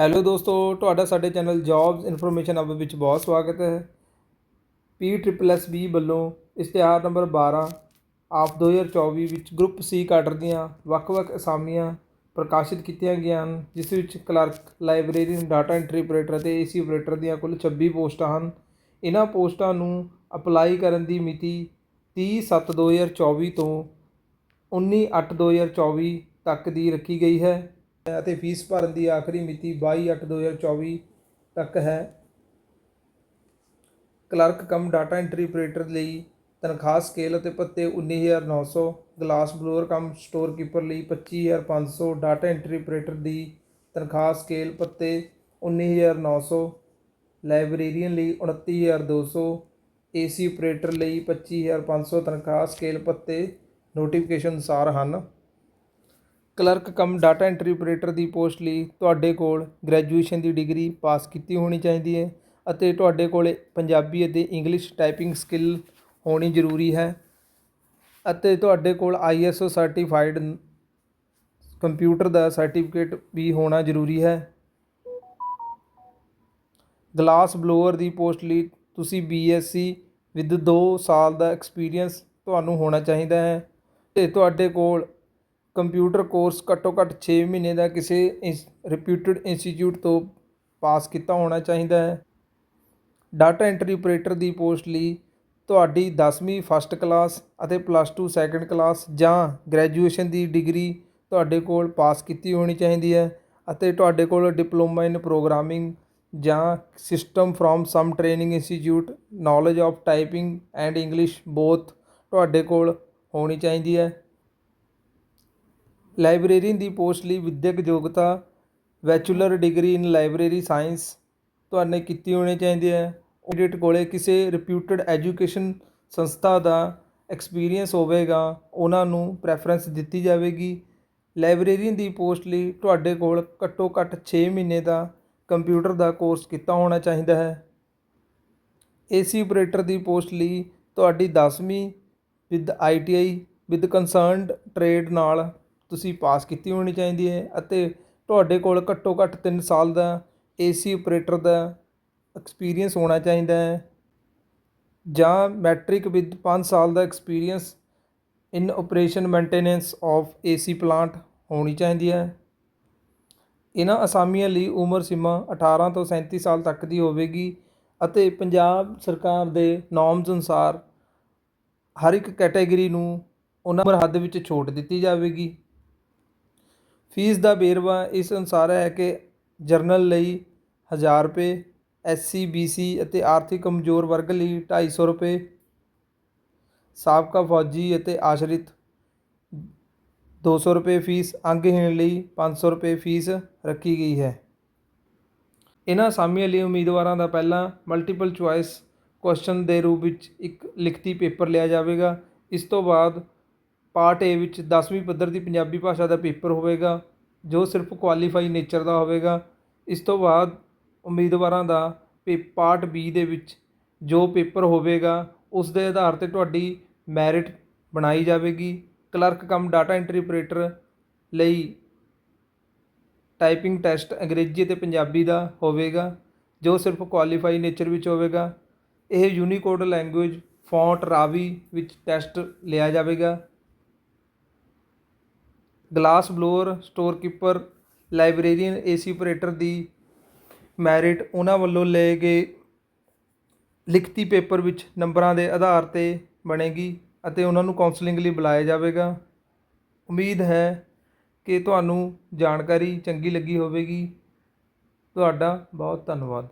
Hello ਦੋਸਤੋ, ਤੁਹਾਡਾ ਸਾਡੇ ਚੈਨਲ ਜੌਬਸ ਇਨਫੋਰਮੇਸ਼ਨ ਹੱਬ ਵਿੱਚ ਬਹੁਤ ਸਵਾਗਤ ਹੈ। ਪੀ ਟ੍ਰਿਪਲ ਐਸ ਬੀ ਵੱਲੋਂ ਇਸ਼ਤਿਹਾਰ ਨੰਬਰ 12 ਆਫ 2024 ਵਿੱਚ ਗਰੁੱਪ ਸੀ ਕਾਡਰ ਦੀਆਂ ਵੱਖ-ਵੱਖ ਅਸਾਮੀਆਂ ਪ੍ਰਕਾਸ਼ਿਤ ਕੀਤੀਆਂ ਗਈਆਂ ਹਨ, ਜਿਸ ਵਿੱਚ clerk librarian data entry operator ਅਤੇ ਏਸੀ ਆਪਰੇਟਰ ਦੀਆਂ ਕੁੱਲ 26 ਪੋਸਟਾਂ ਹਨ। ਇਹਨਾਂ ਪੋਸਟਾਂ ਨੂੰ ਅਪਲਾਈ ਕਰਨ ਦੀ ਮਿਤੀ 30/7/2024 ਤੋਂ 19/8/2024 ਤੱਕ ਦੀ ਰੱਖੀ ਗਈ ਹੈ। ਅਤੇ ਫੀਸ ਭਰਨ ਦੀ ਆਖਰੀ ਮਿਤੀ 22/8/2024 ਤੱਕ ਹੈ। Clerk cum data entry operator ਲਈ ਤਨਖਾਹ ਸਕੇਲ ਅਤੇ ਭੱਤੇ 19900 glass blower cum store keeper ਲਈ 25500 ਡਾਟਾ ਐਂਟਰੀ ਆਪਰੇਟਰ ਦੀ ਤਨਖਾਹ ਸਕੇਲ ਭੱਤੇ 19900 ਲਾਇਬ੍ਰੇਰੀਅਨ ਲਈ 29200 ਏਸੀ ਆਪਰੇਟਰ ਲਈ 25500 ਤਨਖਾਹ ਸਕੇਲ ਭੱਤੇ। ਨੋਟੀਫਿਕੇਸ਼ਨ ਅਨੁਸਾਰ ਹਨ। Clerk cum data entry operator ਦੀ ਪੋਸਟ ਲਈ ਤੁਹਾਡੇ ਕੋਲ ਗ੍ਰੈਜੂਏਸ਼ਨ ਦੀ ਡਿਗਰੀ ਪਾਸ ਕੀਤੀ ਹੋਣੀ ਚਾਹੀਦੀ ਹੈ ਅਤੇ ਤੁਹਾਡੇ ਕੋਲ ਪੰਜਾਬੀ ਅਤੇ ਇੰਗਲਿਸ਼ ਟਾਈਪਿੰਗ ਸਕਿੱਲ ਹੋਣੀ ਜ਼ਰੂਰੀ ਹੈ ਅਤੇ ਤੁਹਾਡੇ ਕੋਲ ਆਈਐਸਓ ਸਰਟੀਫਾਈਡ ਕੰਪਿਊਟਰ ਦਾ ਸਰਟੀਫਿਕੇਟ ਵੀ ਹੋਣਾ ਜ਼ਰੂਰੀ ਹੈ। ਗਲਾਸ ਬਲੋਅਰ ਦੀ ਪੋਸਟ ਲਈ ਤੁਸੀਂ ਬੀਐਸਸੀ ਵਿਦ 2 ਸਾਲ ਦਾ ਐਕਸਪੀਰੀਅੰਸ ਤੁਹਾਨੂੰ ਹੋਣਾ ਚਾਹੀਦਾ ਹੈ ਤੇ ਤੁਹਾਡੇ ਕੋਲ ਕੰਪਿਊਟਰ ਕੋਰਸ ਘੱਟੋ ਘੱਟ ਛੇ ਮਹੀਨੇ ਦਾ ਕਿਸੇ ਇੰਸ ਰਿਪਿਊਟਡ ਇੰਸਟੀਚਿਊਟ ਤੋਂ ਪਾਸ ਕੀਤਾ ਹੋਣਾ ਚਾਹੀਦਾ ਹੈ। ਡਾਟਾ ਐਂਟਰੀ ਆਪਰੇਟਰ ਦੀ ਪੋਸਟ ਲਈ ਤੁਹਾਡੀ 10ਵੀਂ ਫਸਟ ਕਲਾਸ ਅਤੇ ਪਲੱਸ 2 ਸੈਕੰਡ ਕਲਾਸ ਜਾਂ ਗ੍ਰੈਜੂਏਸ਼ਨ ਦੀ ਡਿਗਰੀ ਤੁਹਾਡੇ ਕੋਲ ਪਾਸ ਕੀਤੀ ਹੋਣੀ ਚਾਹੀਦੀ ਹੈ ਅਤੇ ਤੁਹਾਡੇ ਕੋਲ ਡਿਪਲੋਮਾ ਇਨ ਪ੍ਰੋਗਰਾਮਿੰਗ ਜਾਂ system from some training institute knowledge of typing and English both ਤੁਹਾਡੇ ਕੋਲ ਹੋਣੀ ਚਾਹੀਦੀ ਹੈ। ਲਾਇਬ੍ਰੇਰੀ ਦੀ ਪੋਸਟ ਲਈ ਵਿਦਿਅਕ ਯੋਗਤਾ bachelor degree in library science ਤੁਹਾਨੇ ਕੀਤੀ ਹੋਣੀ ਚਾਹੀਦੀ ਹੈ। ਕੈਂਡੀਡੇਟ ਕੋਲੇ ਕਿਸੇ ਰਿਪਿਊਟਡ ਐਜੂਕੇਸ਼ਨ ਸੰਸਥਾ ਦਾ ਐਕਸਪੀਰੀਅੰਸ ਹੋਵੇਗਾ, ਉਹਨਾਂ ਨੂੰ ਪ੍ਰੈਫਰੈਂਸ ਦਿੱਤੀ ਜਾਵੇਗੀ। ਲਾਇਬ੍ਰੇਰੀਅਨ ਦੀ ਪੋਸਟ ਲਈ ਤੁਹਾਡੇ ਕੋਲ ਘੱਟੋ ਘੱਟ 6 ਮਹੀਨੇ ਦਾ ਕੰਪਿਊਟਰ ਦਾ ਕੋਰਸ ਕੀਤਾ ਹੋਣਾ ਚਾਹੀਦਾ ਹੈ। ਏਸੀ ਆਪਰੇਟਰ ਦੀ ਪੋਸਟ ਲਈ ਤੁਹਾਡੀ 10ਵੀਂ with ITI with concerned trade ਨਾਲ ਤੁਸੀਂ ਪਾਸ ਕੀਤੀ ਹੋਣੀ ਚਾਹੀਦੀ ਹੈ ਅਤੇ ਤੁਹਾਡੇ ਕੋਲ ਘੱਟੋ ਘੱਟ 3 ਸਾਲ ਦਾ ਏਸੀ ਆਪਰੇਟਰ ਦਾ ਐਕਸਪੀਰੀਅੰਸ ਹੋਣਾ ਚਾਹੀਦਾ ਹੈ ਜਾਂ ਮੈਟ੍ਰਿਕ ਵਿਦ 5 ਸਾਲ ਦਾ experience in operation maintenance of AC plant ਹੋਣੀ ਚਾਹੀਦੀ ਹੈ। ਇਹਨਾਂ ਅਸਾਮੀਆਂ ਲਈ ਉਮਰ ਸੀਮਾ 18 ਤੋਂ 37 ਸਾਲ ਤੱਕ ਦੀ ਹੋਵੇਗੀ ਅਤੇ ਪੰਜਾਬ ਸਰਕਾਰ ਦੇ ਨੋਰਮਸ ਅਨੁਸਾਰ ਹਰ ਇੱਕ ਕੈਟਾਗਰੀ ਨੂੰ ਉਹਨਾਂ ਉਮਰ ਹੱਦ ਵਿੱਚ ਛੋਟ ਦਿੱਤੀ ਜਾਵੇਗੀ। ਫੀਸ ਦਾ ਵੇਰਵਾ ਇਸ ਅਨੁਸਾਰ ਹੈ ਕਿ ਜਰਨਲ ਲਈ ਹਜ਼ਾਰ ਰੁਪਏ, ਐਸਸੀ, ਬੀਸੀ ਅਤੇ ਆਰਥਿਕ ਕਮਜ਼ੋਰ ਵਰਗ ਲਈ 250 ਰੁਪਏ, ਸਾਬਕਾ ਫੌਜੀ ਅਤੇ ਆਸ਼ਰਿਤ 200 ਰੁਪਏ ਫੀਸ, ਅੰਗਹੀਣ ਲਈ 500 ਰੁਪਏ ਫੀਸ ਰੱਖੀ ਗਈ ਹੈ। ਇਹਨਾਂ ਅਸਾਮੀਆਂ ਲਈ ਉਮੀਦਵਾਰਾਂ ਦਾ ਪਹਿਲਾਂ ਮਲਟੀਪਲ ਚੁਆਇਸ ਕੁਐਸਚਨ ਦੇ ਰੂਪ ਵਿੱਚ ਇੱਕ ਲਿਖਤੀ ਪੇਪਰ ਲਿਆ ਜਾਵੇਗਾ। ਇਸ ਤੋਂ ਬਾਅਦ ਪਾਰਟ ਏ ਵਿੱਚ 10ਵੀਂ ਪੱਧਰ ਦੀ ਪੰਜਾਬੀ ਭਾਸ਼ਾ ਦਾ ਪੇਪਰ ਹੋਵੇਗਾ, ਜੋ ਸਿਰਫ ਕੁਆਲੀਫਾਈ ਨੇਚਰ ਦਾ ਹੋਵੇਗਾ। ਇਸ ਤੋਂ ਬਾਅਦ ਉਮੀਦਵਾਰਾਂ ਦਾ ਪੇ, ਪਾਰਟ ਬੀ ਦੇ ਵਿੱਚ ਜੋ ਪੇਪਰ ਹੋਵੇਗਾ, ਉਸ ਦੇ ਆਧਾਰ ਤੇ ਤੁਹਾਡੀ ਮੈਰਿਟ ਬਣਾਈ ਜਾਵੇਗੀ। ਕਲਰਕ ਕਮ ਡਾਟਾ ਐਂਟਰੀ ਲਈ ਟਾਈਪਿੰਗ ਟੈਸਟ ਅੰਗਰੇਜ਼ੀ ਅਤੇ ਪੰਜਾਬੀ ਦਾ ਹੋਵੇਗਾ, ਜੋ ਸਿਰਫ ਕੁਆਲੀਫਾਈ ਨੇਚਰ ਵਿੱਚ ਹੋਵੇਗਾ। ਇਹ ਯੂਨੀਕੋਡ ਲੈਂਗੁਏਜ ਫੌਂਟ ਰਾਵੀ ਵਿੱਚ ਟੈਸਟ ਲਿਆ ਜਾਵੇਗਾ। Glass blower store keeper librarian AC operator ਦੀ ਮੈਰਿਟ ਉਹਨਾਂ ਵੱਲੋਂ ਲਏ ਗਏ ਲਿਖਤੀ ਪੇਪਰ ਵਿੱਚ ਨੰਬਰਾਂ ਦੇ ਆਧਾਰ ਤੇ ਬਣੇਗੀ ਅਤੇ ਉਹਨਾਂ ਨੂੰ ਕਾਉਂਸਲਿੰਗ ਲਈ ਬੁਲਾਇਆ ਜਾਵੇਗਾ। ਉਮੀਦ ਹੈ ਕਿ ਤੁਹਾਨੂੰ ਜਾਣਕਾਰੀ ਚੰਗੀ ਲੱਗੀ ਹੋਵੇਗੀ। ਤੁਹਾਡਾ ਬਹੁਤ ਧੰਨਵਾਦ।